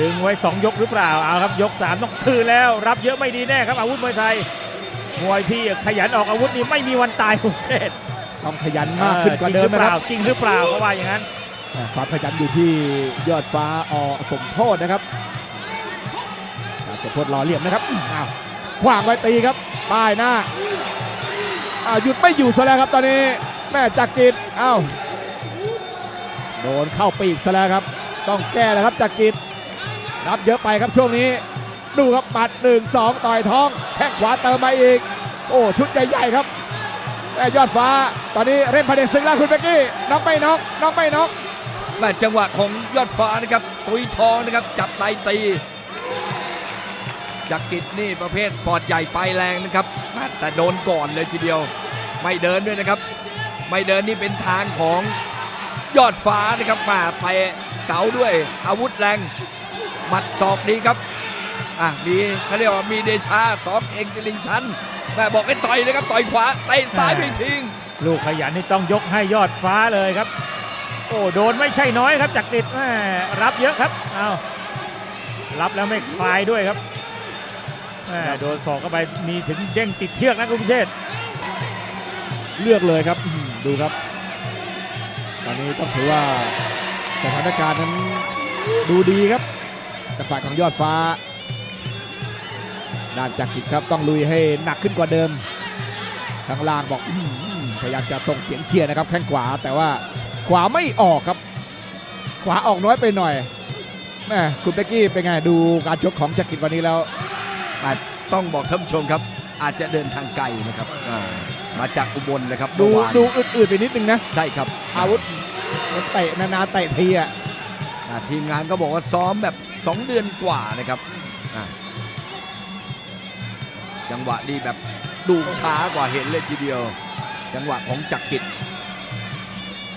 ดึงไว้ 2 ยกหรือเปล่าเอาครับยก 3 ต้องคืนแล้ว รับเยอะไม่ดีแน่ครับอาวุธมวยไทยมวยที่ขยันออกอาวุธนี่ไม่มีวันตายคุณเทศต้องขยันมากขึ้นกว่าเดิมจริงหรือนะเปคล่ารับจริงหรือเปล่าก็ว่าอย่างนั้นอ่าความขยันอยู่ที่ยอดฟ้าอสมโพธนะครับการสมโพธรอเหลี่ยมนะครับอ้าวขวางไว้ตีครับป้ายหน้าอ้าวหยุดไม่อยู่ซะแล้วครับตอนนี้แม่จักริดอ้าวโดนเข้าปีกซะแล้วครับ ต้องแก้แล้วครับจักริด รับเยอะไปครับช่วงนี้ ดูครับปัดหนึ่งสองต่อยท้องแข้งขวาเติมมาอีก โอ้ชุดใหญ่ๆครับแม่ยอดฟ้าตอนนี้เร่งพเดชศึกแล้วคุณเบกกี้น็อกไม่น็อกน็อกไม่น็อกแม่จังหวะของยอดฟ้านะครับตุยทองนะครับจับไตตีจักริดนี่ประเภทปอดใหญ่ปลายแรงนะครับแม่แต่โดนก่อนเลยทีเดียว ไม่เดินด้วยนะครับ ไม่เดินนี่เป็นทางของยอดฟ้านะครับมาไปเก๋าด้วยอาวุธแรง หมัดศอกดีครับอะมีเขาเรียกว่ามีเดชาสองเองลิงชันแม่บอกให้ต่อยเลยครับต่อยขวาเตะซ้ายไปทิ้งลูกขยันนี่ต้องยกให้ยอดฟ้าเลยครับ โอ้โดนไม่ใช่น้อยครับจากติดแม่รับเยอะครับเอารับแล้วไม่คลายด้วยครับแม่โดนสอกเข้าไปมีถึงเด้งติดเชือกนะคุณพิเชษเลือกเลยครับอื้อหือดูครับ ตอนนี้ต้องถือว่าสถานการณ์นั้นดูดีครับ จากฝ่ายของยอดฟ้าด้านจักริดครับต้องลุยให้หนักขึ้นกว่าเดิมข้างล่างบอกอื้อหือพยายามจะส่งเสียงเชียร์นะครับแข้งขวาแต่ว่าขวาไม่ออกครับ ขวาออกน้อยไปหน่อยแม่คุณเบกกี้เป็นไงดูการชกของจักริดวันนี้แล้วอาจต้องบอกท่านผู้ชมครับ อาจจะเดินทางไกลนะครับอ่ามาจากอุบลเลยครับดูเมื่อวานดูอืดๆไปนิดนึงนะใช่ครับ อาวุธมันเตะนานๆเตะทีอะอ่าทีมงานก็บอกว่าซ้อมแบบ 2 เดือนกว่านะครับจังหวะดีแบบดูช้ากว่าเห็นเลยทีเดียว จังหวะของจักริด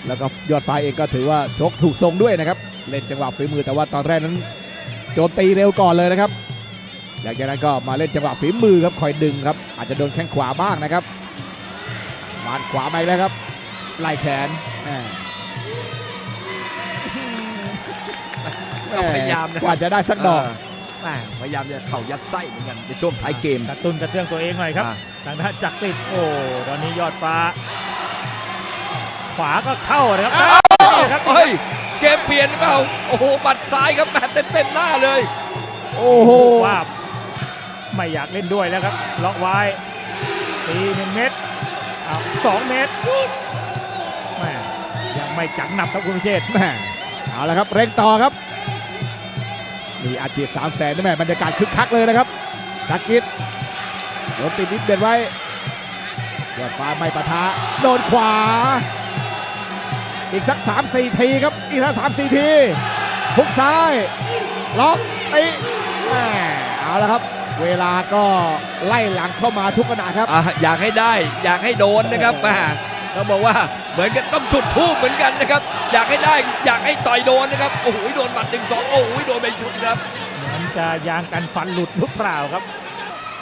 แล้วก็ยอดฟ้าเองก็ถือว่าชกถูกทรงด้วยนะครับ เล่นจังหวะฝีมือแต่ว่าตอนแรกนั้นโจมตีเร็วก่อนเลยนะครับหลังจากนั้นก็มาเล่นจังหวะฝีมือครับคอยดึงครับ อาจจะโดนแข้งขวาบ้างนะครับมาขวามาอีกแล้วครับไล่แขน แหม่ก็พยายามนะกว่าจะได้สักดอกเแม่พยายามจะเข่ายัดไส้เหมือนกันในช่วงท้ายเกม กระตุ้นกระเตื้องตัวเองหน่อยครับ อ่าทางด้านจักรติดโอ้ ตอนนี้ยอดฟ้า ขวาก็เข้านะครับนี่ครับ เฮ้ยเกมเปลี่ยนหรือเปล่าโอ้โหบัดซ้ายครับแมตเต็มๆหน้าเลย โอ้โห ว่าไม่อยากเล่นด้วยแล้วครับล็อกไว้ตีหนึ่งเมตรเอาสองเมตรแม่ยังไม่จังหนับครับคุณพิเชษแหม่เอาละครับเร่งต่อครับ มีอาชีพสามแสนนี่แม่บรรยากาศคึกคักเลยนะครับจักริดโดนติดนิดเบียดไว้ยอดฟ้าไม่ปะทะโดนขวา อีกสัก 3 4 ทีครับ อีกสัก3 4 ทีทุกซ้าย ล็อกตีแหมเอาละครับ เวลาก็ไล่หลังเข้ามาทุกขณะครับออยากให้ได้ อยากให้โดนนะครับม่ ต้องบอกว่าเหมือนกันต้องฉุดทูบเหมือนกันนะครับ อยากให้ได้อยากให้ต่อยโดนนะครับโอ้โหโดนบัดหนึ่งสองโอ้โหโดนไปชุดครับเหมือนจะยางกันฟันหลุดหรือเปล่าครับ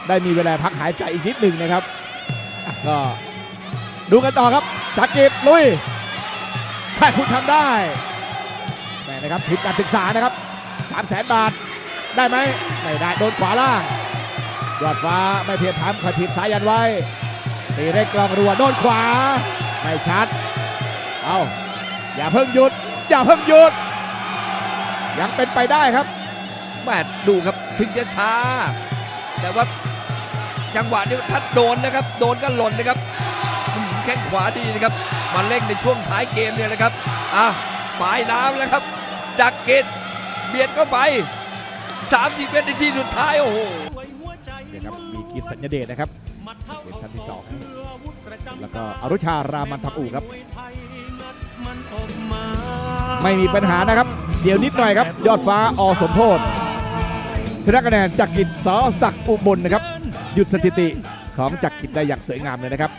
ได้มีเวลาพักหายใจอีกนิดหนึ่งนะครับอะก็ดูกันต่อครับจักริดลุยถ้าคุณทำได้แหม่นะครับทุนการศึกษานะครับ3 0 0แสนบาทได้ไหมไม่ได้โดนขวาล่างยอดฟ้าไม่เพียรทำคอยถีบสายยันไว้ตีเร่งกลองรัวโดนขวา ไม่ชัด เอาอย่าเพิ่งหยุด อย่าเพิ่งหยุด ยังเป็นไปได้ครับแม่ดูครับถึงจะช้า แต่ว่าจังหวะนี้ถ้าโดนนะครับ โดนก็หล่นนะครับอืมแข้งขวาดีนะครับมาเร่งในช่วงท้ายเกมเนี่ยนะครับอะปลายน้ำแล้วครับจักรเกตเบียดเข้าไป30วินาทีสุดท้ายโอ้โหเนี่ยครับมีกีสัญญเดชนะครับเป็นท่านที่สอง แล้วก็อรุชารามันทับอูครับ ไม่มีปัญหานะครับ เดี๋ยวนิดหน่อยครับ ยอดฟ้าอสมโพธชนะคะแนนจากกิจสอศักดิ์อุบลนะครับ หยุดสถิติของจักรกิจได้อย่างสวยงามเลยนะครับ